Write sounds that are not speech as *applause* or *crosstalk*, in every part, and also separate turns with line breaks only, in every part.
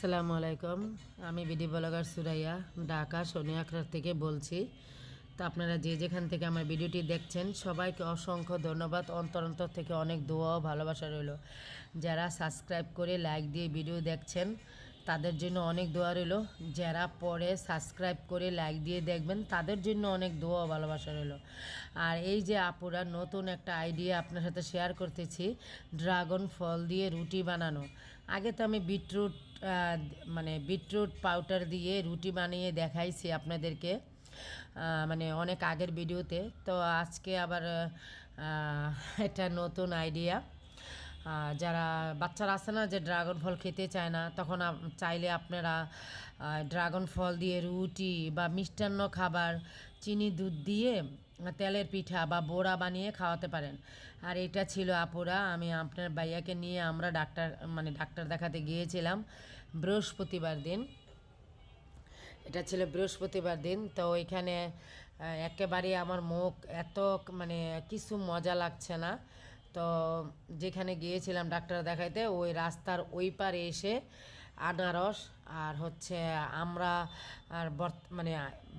আসসালামু আলাইকুম। আমি B D blogger Suraiya, Dhaka Soniakhara থেকে বলছি। তো আপনারা যে যেখান থেকে আমার ভিডিওটি দেখছেন, সবাইকে অসংখ্য ধন্যবাদ। অন্তর অন্তর থেকে অনেক দোয়া ভালোবাসা রইল। যারা সাবস্ক্রাইব করে লাইক দিয়ে ভিডিও দেখছেন, তাদের জন্য অনেক দোয়া রইল। যারা পরে সাবস্ক্রাইব করে লাইক দিয়ে দেখবেন, তাদের জন্য অনেক দোয়া ভালোবাসা রইল। আর এই যে আপুরা নতুন একটা আইডিয়া আপনার সাথে শেয়ার করতেছি, ড্রাগন ফল দিয়ে রুটি বানানো। আগে তো আমি বিটরুট মানে বিটরুট পাউডার দিয়ে রুটি বানিয়ে দেখাইছি আপনাদেরকে মানে অনেক আগের ভিডিওতে। তো আজকে আবার এটা নতুন আইডিয়া যারা বাচ্চারা আছে না যে ড্রাগন ফল খেতে চায় না, তখন চাইলে আপনারা ড্রাগন ফল দিয়ে রুটি বা মিষ্টান্ন খাবার, চিনি দুধ দিয়ে তেলের পিঠা বা বোড়া বানিয়ে খাওয়াতে পারেন। আর এটা ছিল আপুরা, আমি আপনার ভাইয়াকে নিয়ে আমরা ডাক্তার মানে ডাক্তার দেখাতে গিয়েছিলাম বৃহস্পতিবার দিন। এটা ছিল বৃহস্পতিবার দিন, তো ওইখানে একেবারে আমার মুখ এত মানে কিছু মজা লাগছে না। তো যেখানে গিয়েছিলাম ডাক্তার দেখাইতে, ওই রাস্তার ওই পারে এসে আনারস আর হচ্ছে আমরা আর বর্ত মানে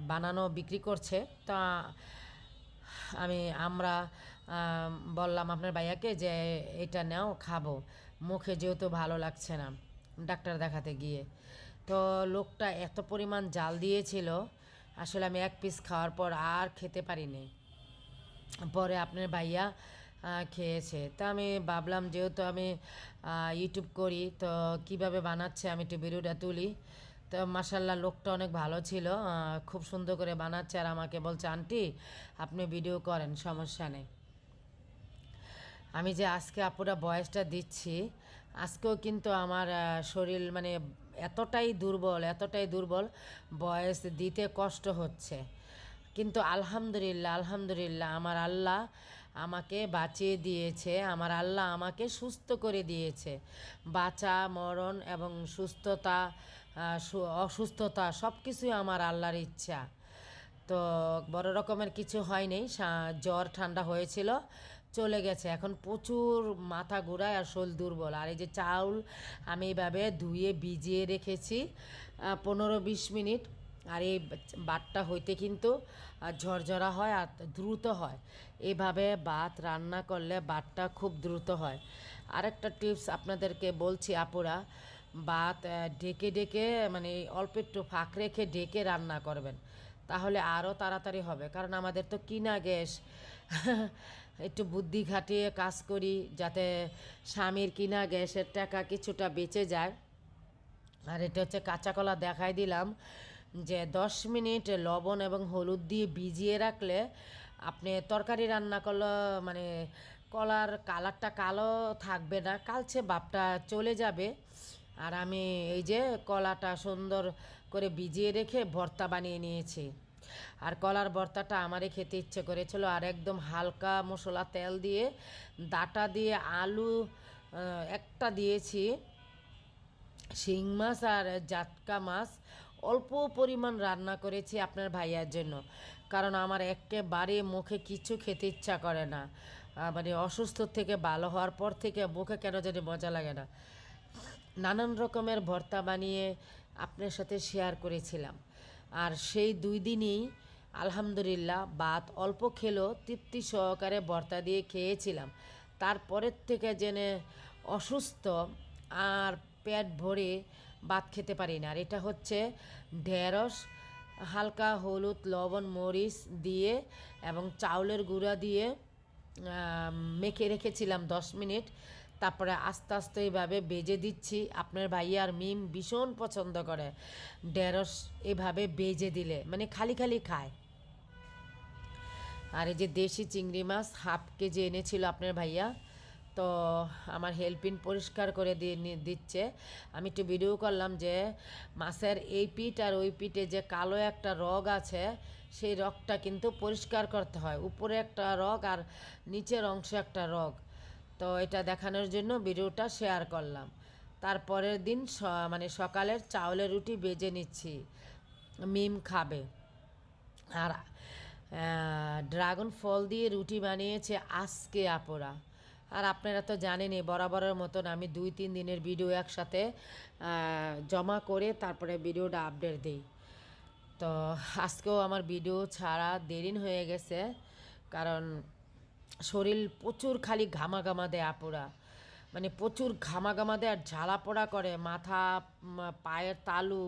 বানানো বিক্রি করছে। তা আমি, আমরা বললাম আপনার ভাইয়াকে যে এটা নাও, খাব। মুখে যেহেতু ভালো লাগছে না ডাক্তার দেখাতে গিয়ে। তো লোকটা এত পরিমাণ জাল দিয়েছিল, আসলে আমি এক পিস খাওয়ার পর আর খেতে পারিনি। পরে আপনার ভাইয়া খেয়েছে। তা আমি ভাবলাম যেহেতু আমি ইউটিউব করি, তো কীভাবে বানাচ্ছে আমি একটু ভিডিওটা তুলি। তো মাসাল্লাহ লোকটা অনেক ভালো ছিল। খুব সুন্দর করে বানাচ্ছে আর আমাকে বলছে, আন্টি, আপনি ভিডিও করেন, সমস্যা নেই। আমি যে আজকে আপুরা বয়সটা দিচ্ছি, আজকেও কিন্তু আমার শরীর মানে এতটাই দুর্বল এতটাই দুর্বল, বয়স দিতে কষ্ট হচ্ছে। কিন্তু আলহামদুলিল্লাহ আলহামদুলিল্লাহ আমার আল্লাহ আমাকে বাঁচিয়ে দিয়েছে, আমার আল্লাহ আমাকে সুস্থ করে দিয়েছে। বাঁচা, মরণ এবং সুস্থতা অসুস্থতা সব কিছুই আমার আল্লাহর ইচ্ছা। তো বড় রকমের কিছু হয়নি জ্বর, ঠান্ডা হয়েছিল, চলে গেছে। এখন প্রচুর মাথা ঘুরায় আর শোল দুর্বল। আর এই যে চাউল আমি এইভাবে ধুয়ে, ভিজিয়ে রেখেছি পনেরো বিশ মিনিট। আর এই বাটটা হইতে কিন্তু ঝরঝরা হয় আর দ্রুত হয়। এইভাবে ভাত রান্না করলে বাটটা খুব দ্রুত হয়। আরেকটা টিপস আপনাদেরকে বলছি আপুরা ভাত ঢেকে ঢেকে মানে অল্প একটু ফাঁক রেখে ঢেকে রান্না করবেন। তাহলে আরও তাড়াতাড়ি হবে, কারণ আমাদের তো কিনা গ্যাস। *laughs* একটু বুদ্ধি খাটিয়ে কাজ করি, যাতে স্বামীর কিনা গ্যাসের টাকা কিছুটা বেঁচে যায়। আর এটা হচ্ছে কাঁচা কলা দেখাই দিলাম, যে দশ মিনিট লবণ এবং হলুদ দিয়ে ভিজিয়ে রাখলে আপনি তরকারি রান্না করলে মানে কলার কালারটা কালো থাকবে না, কালচে বাপটা চলে যাবে। আর আমি এই যে কলাটা সুন্দর করে ভিজিয়ে রেখে ভর্তা বানিয়ে নিয়েছি। আর কলার ভর্তাটা আমারই খেতে ইচ্ছে করেছিল। আর একদম হালকা মশলা তেল দিয়ে, ডাটা দিয়ে, আলু একটা দিয়েছি। শিং মাছ আর জাটকা মাছ অল্প পরিমাণ রান্না করেছি আপনার ভাইয়ার জন্য। কারণ আমার একেবারে মুখে কিছু খেতে ইচ্ছা করে না। মানে অসুস্থ থেকে ভালো হওয়ার পর থেকে মুখে কেন জানি মজা লাগে না। নানান রকমের ভর্তা বানিয়ে আপনার সাথে শেয়ার করেছিলাম। আর সেই দুই দিনই আলহামদুলিল্লাহ ভাত অল্প খেলেও তৃপ্তি সহকারে ভর্তা দিয়ে খেয়েছিলাম। তারপরের থেকে জেনে অসুস্থ আর পেট ভরে ভাত খেতে পারি না। আর এটা হচ্ছে ঢেঁড়স, হালকা হলুদ, লবণ, মরিচ দিয়ে এবং চাউলের গুঁড়া দিয়ে মেখে রেখেছিলাম দশ মিনিট। তারপরে আস্তে আস্তে এইভাবে বেজে দিচ্ছি। আপনার ভাইয়ার মিম ভীষণ পছন্দ করে। ঢেঁড়স এভাবে বেজে দিলে মানে খালি খালি খায়। আর এই যে দেশি চিংড়ি মাছ, হাফ কেজি এনেছিল আপনার ভাইয়া। তো আমার হেল্পিন পরিষ্কার করে দিয়ে দিচ্ছে। আমি একটু ভিডিও করলাম যে, মাছের এই পিঠ আর ওই পিঠে যে কালো একটা রগ আছে, সেই রগটা কিন্তু পরিষ্কার করতে হয়। উপরে একটা রগ আর নিচের অংশে একটা রগ। তো এটা দেখানোর জন্য ভিডিওটা শেয়ার করলাম। তারপরের দিন মানে সকালের চাউলের রুটি বেজে নিচ্ছি। মিম খাবে। আর ড্রাগন ফল দিয়ে রুটি বানিয়েছে আজকে আপুরা। আর আপনারা তো জানেনই, বরাবরের মতন আমি দুই তিন দিনের ভিডিও একসাথে জমা করে তারপরে ভিডিওটা আপডেট দিই। তো আজকেও আমার ভিডিও ছাড়া দেরিন হয়ে গেছে। কারণ শরীর প্রচুর খালি ঘামা ঘামা দেয় আপুরা। মানে প্রচুর ঘামা ঘামা দেয় আর ঝালা পোড়া করে, মাথা পায়ের তালু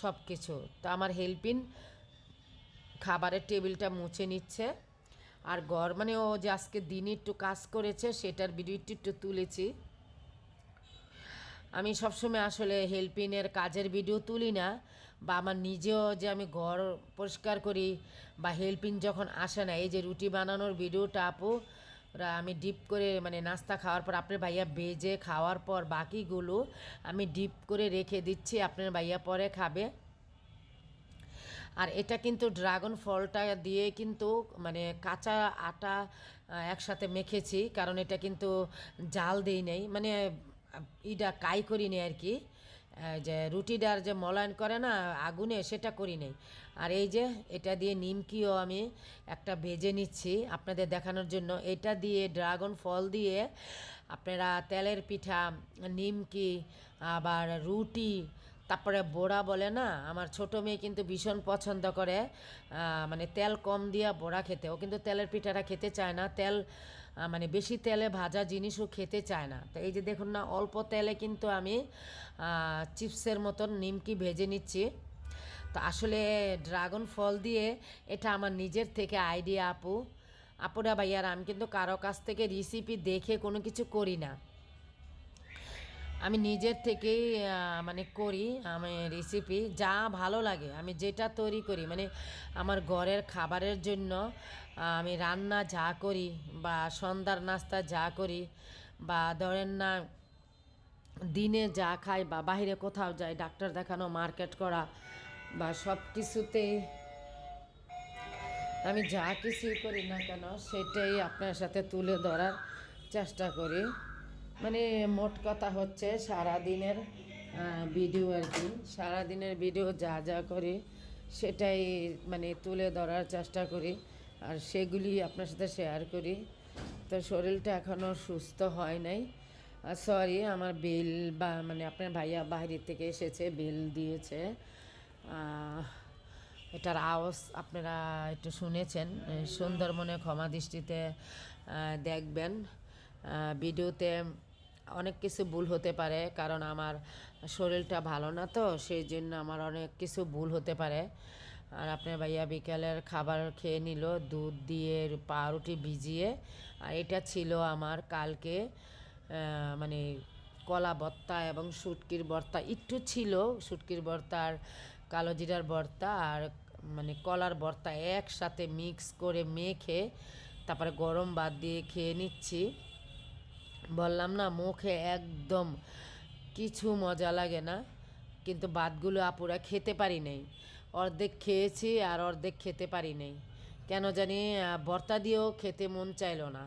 সব কিছু তো আমার হেল্পিন খাবারের টেবিলটা মুছে নিচ্ছে। আর ঘর মানে ও যে আজকে দিনে একটু কাজ করেছে, সেটার ভিডিও একটু একটু তুলেছি। আমি সবসময় আসলে হেল্পিনের কাজের ভিডিও তুলি না। বা আমার নিজেও যে আমি ঘর পরিষ্কার করি বা হেল্পিং যখন আসে না, এই যে রুটি বানানোর ভিডিওটা আপু আমি ডিপ করে মানে নাস্তা খাওয়ার পর, আপনার ভাইয়া বেজে খাওয়ার পর বাকিগুলো আমি ডিপ করে রেখে দিচ্ছি, আপনার ভাইয়া পরে খাবে। আর এটা কিন্তু ড্রাগন ফলটা দিয়ে কিন্তু মানে কাঁচা আটা একসাথে মেখেছি, কারণ এটা কিন্তু জাল দিই নেই মানে ইটা কাই করি নেই আর কি। যে রুটিটার যে মলায়ন করে না, আগুনে সেটা করি নেই। আর এই যে এটা দিয়ে নিমকিও আমি একটা ভেজে নিচ্ছি আপনাদের দেখানোর জন্য। এটা দিয়ে ড্রাগন ফল দিয়ে আপনারা তেলের পিঠা, নিমকি, আবার রুটি, তারপরে বোড়া বলে না, আমার ছোট মেয়ে কিন্তু ভীষণ পছন্দ করে মানে তেল কম দিয়া বোড়া খেতে। ও কিন্তু তেলের পিঠাটা খেতে চায় না। তেল মানে বেশি তেলে ভাজা জিনিসও খেতে চায় না। তো এই যে দেখুন না, অল্প তেলে কিন্তু আমি চিপসের মতন নিমকি ভেজে নিচ্ছি। তো আসলে ড্রাগন ফল দিয়ে এটা আমার নিজের থেকে আইডিয়া আপু। আপুরা ভাইয়ার, আমি কিন্তু কারও কাছ থেকে রেসিপি দেখে কোনো কিছু করি না। আমি নিজের থেকেই মানে করি, আমি রেসিপি যা ভালো লাগে, আমি যেটা তৈরি করি মানে আমার ঘরের খাবারের জন্য আমি রান্না যা করি বা সন্ধ্যার নাস্তা যা করি বা ধরেন না, দিনে যা খাই বা বাইরে কোথাও যাই, ডাক্তার দেখানো, মার্কেট করা বা সব কিছুতেই আমি যা কিছুই করি না কেন, সেটাই আপনার সাথে তুলে ধরার চেষ্টা করি। মানে মোট কথা হচ্ছে সারাদিনের ভিডিও আর কি। সারাদিনের ভিডিও যা যা করি সেটাই মানে তুলে ধরার চেষ্টা করি আর সেগুলি আপনার সাথে শেয়ার করি। তো শরীরটা এখনও সুস্থ হয় নাই। সরি আমার বিল বা মানে আপনার ভাইয়া বাইরে থেকে এসেছে বিল দিয়েছে। এটার আওয়াজ আপনারা একটু শুনেছেন এ, সুন্দরবনে ক্ষমা দৃষ্টিতে দেখবেন। ভিডিওতে অনেক কিছু ভুল হতে পারে, কারণ আমার শরীরটা ভালো না তো, সেই জন্য আমার অনেক কিছু ভুল হতে পারে। আর আপনার ভাইয়া বিকালের খাবার খেয়ে নিল, দুধ দিয়ে পাউরুটি ভিজিয়ে, আর এটা ছিল আমার কালকে মানে কলা ভর্তা এবং শুটকির ভর্তা, একটু ছিল শুটকির ভর্তা আর কালো জিরার ভর্তা আর মানে কলার ভর্তা একসাথে মিক্স করে মেখে তারপরে গরম বাদ দিয়ে খেয়ে নিচ্ছি। বললাম না, মুখে একদম কিছু মজা লাগে না, কিন্তু ভাতগুলো আপুরা খেতে পারি নাই। অর্ধেক খেয়েছি আর অর্ধেক খেতে পারি নাই। কেন জানি ভর্তা দিয়েও খেতে মন চাইলো না।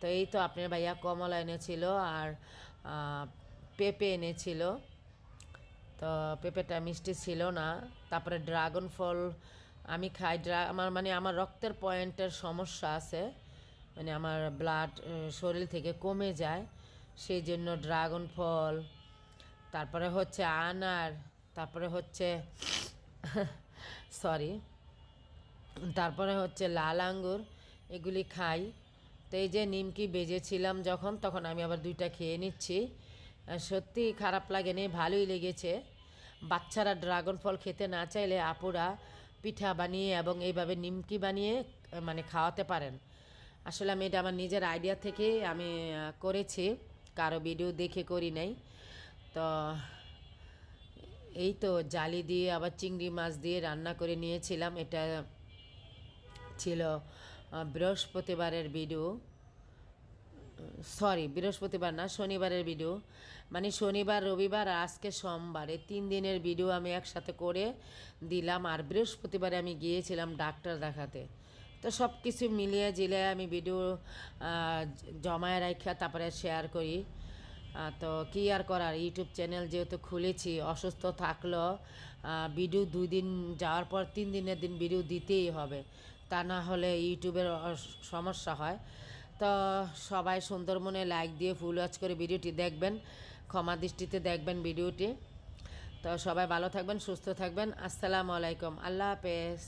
তো এই তো আপনার ভাইয়া কমলা এনেছিল আর পেঁপে এনেছিল। তো পেঁপেটা মিষ্টি ছিল না। তারপরে ড্রাগন ফল আমি খাই, ড্রা আমার মানে আমার রক্তের পয়েন্টের সমস্যা আছে। মানে আমার ব্লাড শরীর থেকে কমে যায় সেই জন্য ড্রাগন ফল তারপরে হচ্ছে আনার, তারপরে হচ্ছে *laughs* সরি তারপরে হচ্ছে লাল আঙ্গুর, এগুলি খাই। তো এই যে নিমকি বেজেছিলাম যখন, তখন আমি আবার দুইটা খেয়ে নিচ্ছি। সত্যি খারাপ লাগেনি, ভালোই লেগেছে। বাচ্চারা ড্রাগন ফল খেতে না চাইলে আপুরা পিঠা বানিয়ে এবং এইভাবে নিমকি বানিয়ে মানে খাওয়াতে পারেন। আসলে আমি এটা আমার নিজের আইডিয়া থেকে আমি করেছি। কারও ভিডিও দেখে করি নাই। তো এই তো জালি দিয়ে, আবার চিংড়ি মাছ দিয়ে রান্না করে নিয়েছিলাম। এটা ছিল বৃহস্পতিবারের ভিডিও সরি বৃহস্পতিবার না, শনিবারের ভিডিও মানে শনিবার, রবিবার, আজকে সোমবার। এই তিন দিনের ভিডিও আমি একসাথে করে দিলাম। আর বৃহস্পতিবারে আমি গিয়েছিলাম ডাক্তার দেখাতে। তো সব কিছু মিলিয়ে জিলে আমি ভিডিও জমায় রাখা তারপরে শেয়ার করি। তো কী আর করার? ইউটিউব চ্যানেল যেহেতু খুলেছি, অসুস্থ থাকল ভিডিও দুই দিন যাওয়ার পর তিন দিনের দিন ভিডিও দিতেই হবে। তা না হলে ইউটিউবের সমস্যা হয়। তো সবাই সুন্দর মনে লাইক দিয়ে ফুল ওয়াচ করে ভিডিওটি দেখবেন, ক্ষমা দৃষ্টিতে দেখবেন ভিডিওটি। তো সবাই ভালো থাকবেন, সুস্থ থাকবেন। আসসালামু আলাইকুম। আল্লাহ হাফেজ।